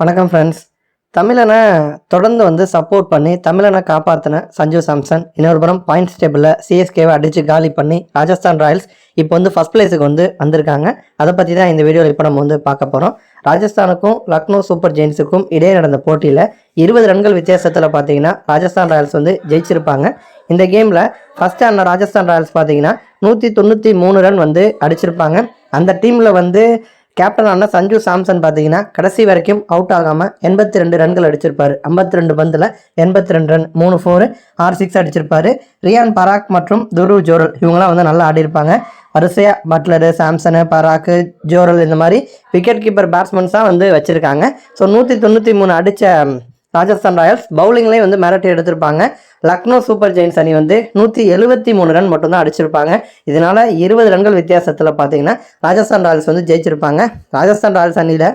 வணக்கம் ஃப்ரெண்ட்ஸ் தமிழனை தொடர்ந்து வந்து சப்போர்ட் பண்ணி தமிழனை காப்பாற்றின சஞ்சு சாம்சன் இன்னொரு புறம் பாயிண்ட்ஸ் டேபிளில் சிஎஸ்கேவை அடித்து காலி பண்ணி ராஜஸ்தான் ராயல்ஸ் இப்போ வந்து ஃபஸ்ட் பிளேஸுக்கு வந்து வந்திருக்காங்க. அதை பற்றி தான் இந்த வீடியோவில் இப்போ நம்ம வந்து பார்க்க போகிறோம் ராஜஸ்தானுக்கும் லக்னோ சூப்பர் ஜெயின்ஸுக்கும் இடையே நடந்த போட்டியில் இருபது ரன்கள் வித்தியாசத்தில் பார்த்தீங்கன்னா ராஜஸ்தான் ராயல்ஸ் வந்து ஜெயிச்சிருப்பாங்க. இந்த கேமில் ஃபஸ்ட் ஆன ராஜஸ்தான் ராயல்ஸ் பார்த்தீங்கன்னா நூற்றி தொண்ணூற்றி மூணு ரன் வந்து அடிச்சிருப்பாங்க. அந்த டீமில் வந்து கேப்டனான சஞ்சு சாம்சன் பார்த்தீங்கன்னா கடைசி வரைக்கும் அவுட் ஆகாமல் எண்பத்தி ரெண்டு ரன்கள் அடிச்சிருப்பாரு. ஐம்பத்தி ரெண்டு பந்தில் எண்பத்தி ரெண்டு ரன் மூணு ஃபோரு ஆறு சிக்ஸ் அடிச்சிருப்பாரு. ரியான் பராக் மற்றும் துரு ஜோரல் இவங்களாம் வந்து நல்லா ஆடிருப்பாங்க வரிசையாக பட்லரு சாம்சனு பராக்கு ஜோரல் இந்த மாதிரி விக்கெட் கீப்பர் பேட்ஸ்மேன்ஸாக வந்து வச்சுருக்காங்க. ஸோ நூற்றி தொண்ணூற்றி மூணு அடித்த ராஜஸ்தான் ராயல்ஸ் பவுலிங்லேயும் வந்து மிரட்டி எடுத்திருப்பாங்க. லக்னோ சூப்பர் ஜெயின்ஸ் அணி வந்து நூற்றி எழுபத்தி மூணு ரன் மட்டும்தான் அடிச்சிருப்பாங்க. இதனால இருபது ரன்கள் வித்தியாசத்தில் பார்த்தீங்கன்னா ராஜஸ்தான் ராயல்ஸ் வந்து ஜெயிச்சிருப்பாங்க. ராஜஸ்தான் ராயல்ஸ் அணியில்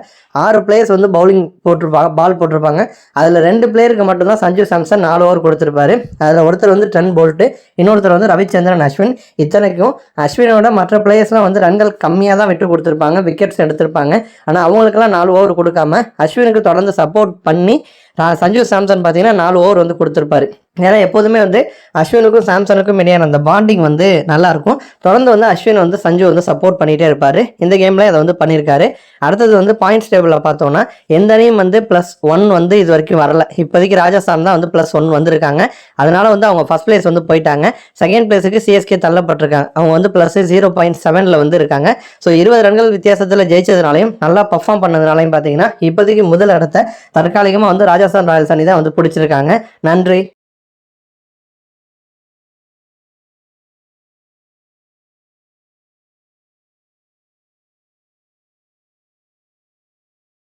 ஆறு பிளேயர்ஸ் வந்து பவுலிங் போட்டிருப்பாங்க பால் போட்டிருப்பாங்க. அதில் ரெண்டு பிளேயருக்கு மட்டும்தான் சஞ்சு சாம்சன் நாலு ஓவர் கொடுத்துருப்பாரு. அதில் ஒருத்தர் வந்து டென் போல்ட்டு இன்னொருத்தர் வந்து ரவிச்சந்திரன் அஸ்வின். இத்தனைக்கும் அஸ்வினோட மற்ற பிளேயர்ஸ்லாம் வந்து ரன்கள் கம்மியாக தான் விட்டு கொடுத்துருப்பாங்க விக்கெட்ஸ் எடுத்திருப்பாங்க. ஆனால் அவங்களுக்கெல்லாம் நாலு ஓவர் கொடுக்காம அஸ்வினுக்கு தொடர்ந்து சப்போர்ட் பண்ணி சஞ்சு சாம்சன் பார்த்தீங்கன்னா நாலு ஓவர் வந்து கொடுத்துருப்பாரு. ஏன்னா எப்போதுமே வந்து அஸ்வினுக்கும் சாம்சனுக்கும் இடையான அந்த பாண்டிங் வந்து நல்லாயிருக்கும். தொடர்ந்து வந்து அஸ்வின் வந்து சஞ்சு வந்து சப்போர்ட் பண்ணிகிட்டே இருப்பார். இந்த கேமில் இதை வந்து பண்ணியிருக்காரு. அடுத்தது வந்து பாயிண்ட்ஸ் டேபிளில் பார்த்தோம்னா எந்த அணியும் வந்து ப்ளஸ் ஒன் வந்து இது வரைக்கும் வரல. இப்போதைக்கு ராஜஸ்தான் தான் வந்து ப்ளஸ் ஒன் வந்திருக்காங்க. அதனால் வந்து அவங்க ஃபர்ஸ்ட் பிளேஸ் வந்து போயிட்டாங்க. செகண்ட் பிளேஸுக்கு சிஎஸ்கே தள்ளப்பட்டிருக்காங்க. அவங்க வந்து ப்ளஸ் ஜீரோ பாயிண்ட் செவனில் வந்து இருக்காங்க. ஸோ இருபது ரன்கள் வித்தியாசத்தில் ஜெயிச்சதுனாலையும் நல்லா பர்ஃபார்ம் பண்ணதுனாலையும் பார்த்தீங்கன்னா இப்போதைக்கு முதல் இடத்த தற்காலிகமாக வந்து ராஜஸ்தான் ராயல்ஸ் அணி தான் வந்து பிடிச்சிருக்காங்க. நன்றி.